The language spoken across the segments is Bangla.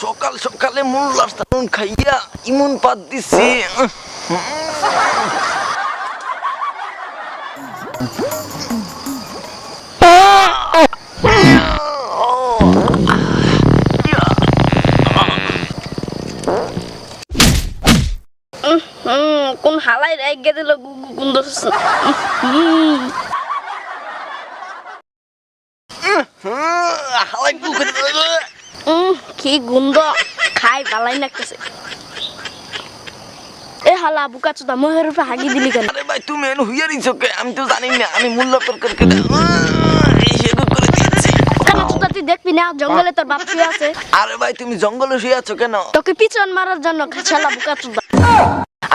সকাল সকালে মোল্লার সালন খাইয়া ইমন পাত দিছি হুম কোন হালাই রে গে দিল গুন্দ হালাই বুকে কি গুন্দ খাই পালাই নাকতেছে। এ হালা বুকা চুদা মহের উপরে হাগি দিলি কেন? আরে ভাই তুমি এনে হুইয়া দিছো আমি তো জানি না? আমি মোল্লা তরকার কেটে এই সেগু করে দিয়েছি। কেন চুদা তুই দেখবি না? জঙ্গলে তোর বাপ শুয়ে আছে। আরে ভাই তুমি জঙ্গলে শুয়ে আছো কেন? তোকে পিছন মারার জন্য খেলা বুকা চুদা।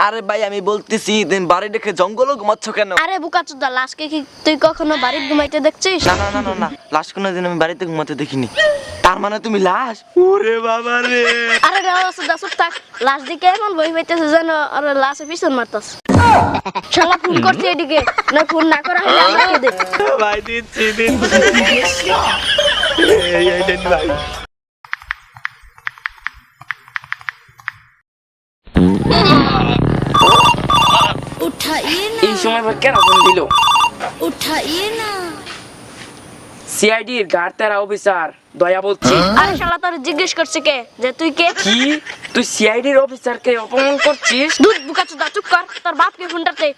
আরে ভাই আমি বলতেছি দিন বাড়ি দেখে জঙ্গলও ঘুমাচ্ছ কেন? আরে বুকা চুদা লাশকে কি তুই কখনো বাড়ির ঘুমাইতে দেখছিস? না না না না। লাশ কোনো দিন আমি বাড়িতে ঘুমাতে দেখিনি। তার মানে তুমি লাশ? ওরে বাবা রে। আরে রে সুদা সুদা লাশ দিকে এমন বই হইতেছে যেন আরে লাশে পিছন মারতাস শালা ফোন করছে এদিকে। না ফোন না করা হলে আমরা কে দেব ভাই দিচ্ছি দিচ্ছি। এই এই দেন ভাই। এই সময় কেন ফোন দিল? উঠাইয়ে না। সিআইডির গাড়তেরা অফিসার। দয়া বলছি। আরে শালা তোর জিজ্ঞেস করছে কে? যে তুই কে? কি? তুই সিআইডির অফিসারকে অপমান করছিস? দুধ বুকা চুদা চুপ কর। তোর বাপকে ফোনটাতে।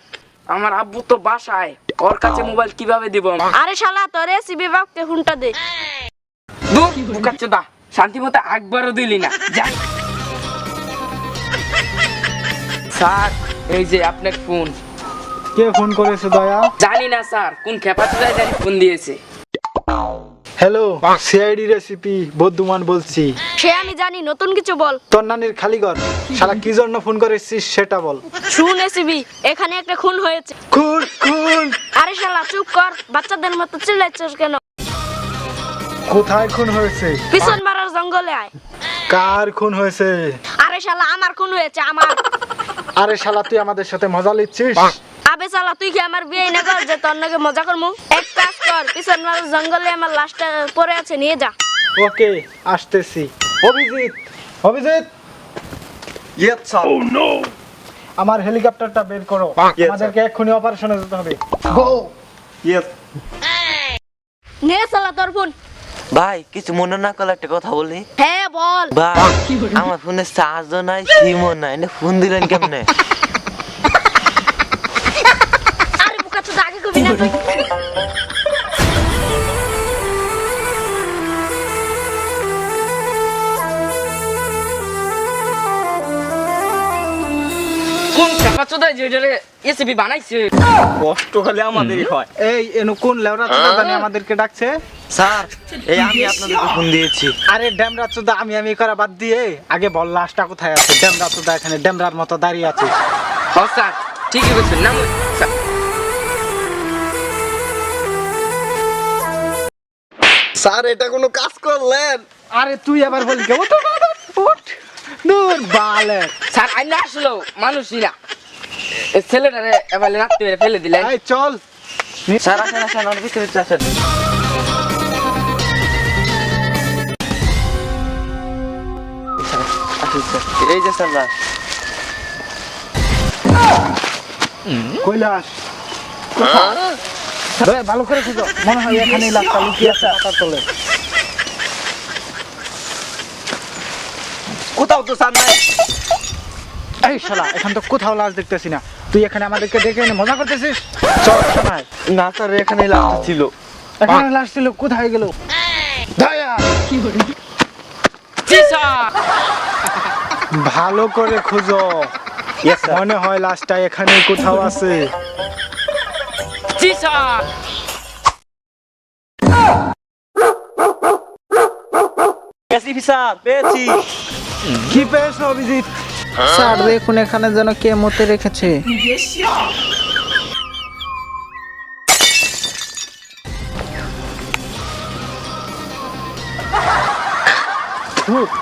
আমার আব্বু তো বাসায়। ওর কাছে মোবাইল কীভাবে দিব আরে শালা তোর এসিবি বাপকে ফোনটা দে। দূর বুকাচ্ছ দা শান্তি মতো একবারও দিলি না। যাই। স্যার এই যে আপনার ফোন। কে ফোন করেছে দয়া? জানি না স্যার। কোন খেপাতে যায় জানি ফোন দিয়েছে। হ্যালো সিআইডি রেসিপি বদ্ধমান বলছি। সে আমি জানি নতুন কিছু বল। তোর নানির খালিঘর। সারা কি জন্য ফোন করেছিস সেটা বল। শুন এসিবি এখানে একটা খুন হয়েছে। খুন খুন। আরে শালা চুপ কর বাচ্চাদের মতো চিল্লাচ্ছিস কেন? কোথায় খুন হয়েছে? পিছন মারার জঙ্গলে আয়। কার খুন হয়েছে? আরে শালা আমার খুন হয়েছে আমার। আরে শালা তুই আমাদের সাথে মজা লিচ্ছিস আবে শালা তুই কি আমার বিয়ে না কর যে তোর নাকি মজা করমু? এক পিছন জঙ্গলে আমার লাশটা পড়ে আছে নিয়ে যা। ওকে আসতেছি। অভিজিৎ! অভিজিৎ! ইয়েস স্যার আমার হেলিকপ্টারটা বের করো। আমাদেরকে এক্ষুনি অপারেশনে যেতে হবে। গো ইয়েস নে তোর ফোন। ভাই কিছু মনে না করলে একটা কথা বলি। হ্যাঁ বল। ভাই আমার ফোনে চার্জও নাই সিমও নাই না ফোন দিলেন কেমনে? আরে বুকা আগে কবি না। কোন খেপাচ্ছ দা যে বানাইছে? কষ্ট হলে আমাদেরই হয়। এই এনু কোন লেওরা চোদা জানি আমাদেরকে ডাকছে? স্যার এই আমি আপনাদেরকে ফোন দিয়েছি। আরে ড্যামরা চোদা আমি আমি করা বাদ দিয়ে আগে বল লাশটা কোথায় আছে? ড্যামরা চোদা এখানে ড্যামরার মতো দাঁড়িয়ে আছে। হ স্যার ঠিকই বলছেন। নাম স্যার। স্যার এটা কোনো কাজ করলেন? আরে তুই আবার বলি কে ওঠ, ওঠ, ওঠ, ওঠ। দূর বালে। স্যার আইনা আসলো মানুষই না। ছেলেটারে এবার ফেলে দিলেন এই চল। স্যার আসেন আসেন আমার ভিতরে আসেন। এই যে স্যার লাশ। কৈলাস। ভালো করে খুঁজো মনে হয় এখানে লাশটা লুকিয়ে আছে তলে। কোথাও তো স্যার নাই। এই শালা এখান তো কোথাও লাশ দেখতেছি না। তুই এখানে আমাদেরকে দেখে এনে মজা করতেছিস? চল না স্যার এখানে লাশটা ছিল। এখানে লাশ ছিল কোথায় গেল? দয়া জি স্যার। ভালো করে খুঁজো। মনে হয় লাশটা এখানে কোথাও আছে। জি স্যার। পেয়েছি। কি পেয়েছ অভিজিৎ? স্যার দেখুন এখানে যেন কে মতে রেখেছে।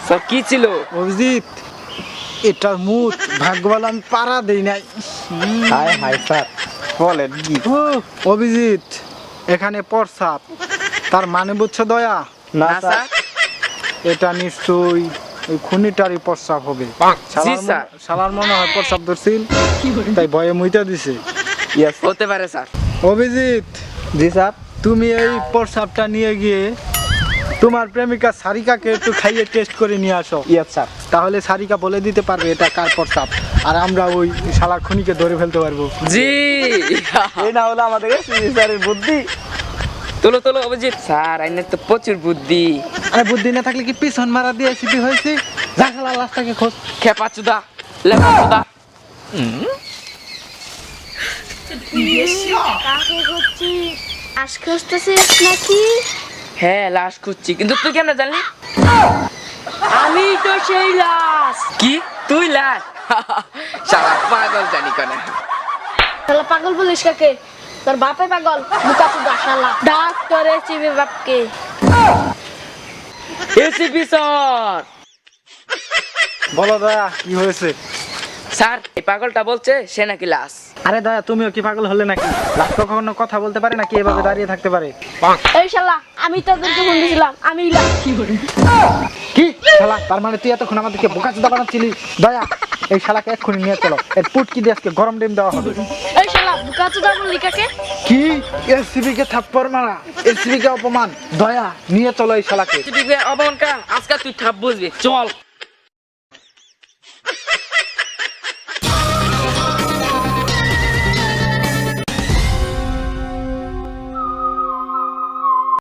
স্যার কি ছিল? অভিজিৎ এটা মুত ভাগ্যবান আমি পারা দেই নাই। হাই হাই স্যার বলেন কি? অভিজিৎ এখানে প্রসাব তার মানে বুঝছ দয়া? না না স্যার। এটা নিশ্চয়ই ওই খুনিটারই প্রস্রাব হবে। শালার স্যার। মনে- মনে হয় প্রস্রাব ধরছিল তাই ভয়ে মুইতা দিছে। হতে পারে স্যার। অভিজিৎ। জি স্যার। তুমি এই প্রস্রাবটা নিয়ে গিয়ে তোমার প্রেমিকা সারিকাকে একটু খাইয়ে টেস্ট করে নিয়ে আসো। Yes sir. তাহলে সারিকা বলে দিতে পারবে এটা কার প্রস্তাব আর আমরা ওই শালা খুনিকে ধরে ফেলতে পারব। জি। এই না হলো আমাদের সিজি স্যারের বুদ্ধি। তোলো তোলো অভিজিৎ স্যার আইনের তো প্রচুর বুদ্ধি। আরে বুদ্ধি না থাকলে কি পিছন মারা দিয়ে সিপি হয়েছে? শালা লাশটাকে খোঁজ। খেপা চুদা লেপা চুদা আশ খুঁজতেছিস নাকি? হ্যাঁ লাশ খুঁজছি। কিন্তু তুই কেমন জানলি? আমি তো সেই লাশ। কি? তুই লাশ? শালা পাগল জানি কেন। শালা পাগল বলিস কাকে? তোর বাপে পাগল মুখা তো শালা ডাক্তারে চিবে বাপকে। এসিপি স্যার বলো দয়া কি হয়েছে? স্যার এই পাগলটা বলছে সে নাকি লাশ। আরে দয়া তুমিও কি পাগল হলে নাকি? লাশ কখনো কথা বলতে পারে নাকি এভাবে দাঁড়িয়ে থাকতে পারে? এই শালা আমি তোদেরকে ফোন দিয়েছিলাম আমি লাশ। কি শালা? তার মানে তুই এতক্ষণ আমাদেরকে বোকা চোদা বানাচ্ছিলি? দয়া এই শালাকে এক্ষুনি নিয়ে চলো। এর পুটকি দিয়ে আজকে গরম ডিম দেওয়া হবে। মুখা তো বললি কাকে কি? এসিবি কে থাপ্পড় মারা। এসিবি কে অপমান। দয়া নিয়ে চলো এই শালাকে। অবমান কা আজকে তুই ঠাপ বুঝবি। চল।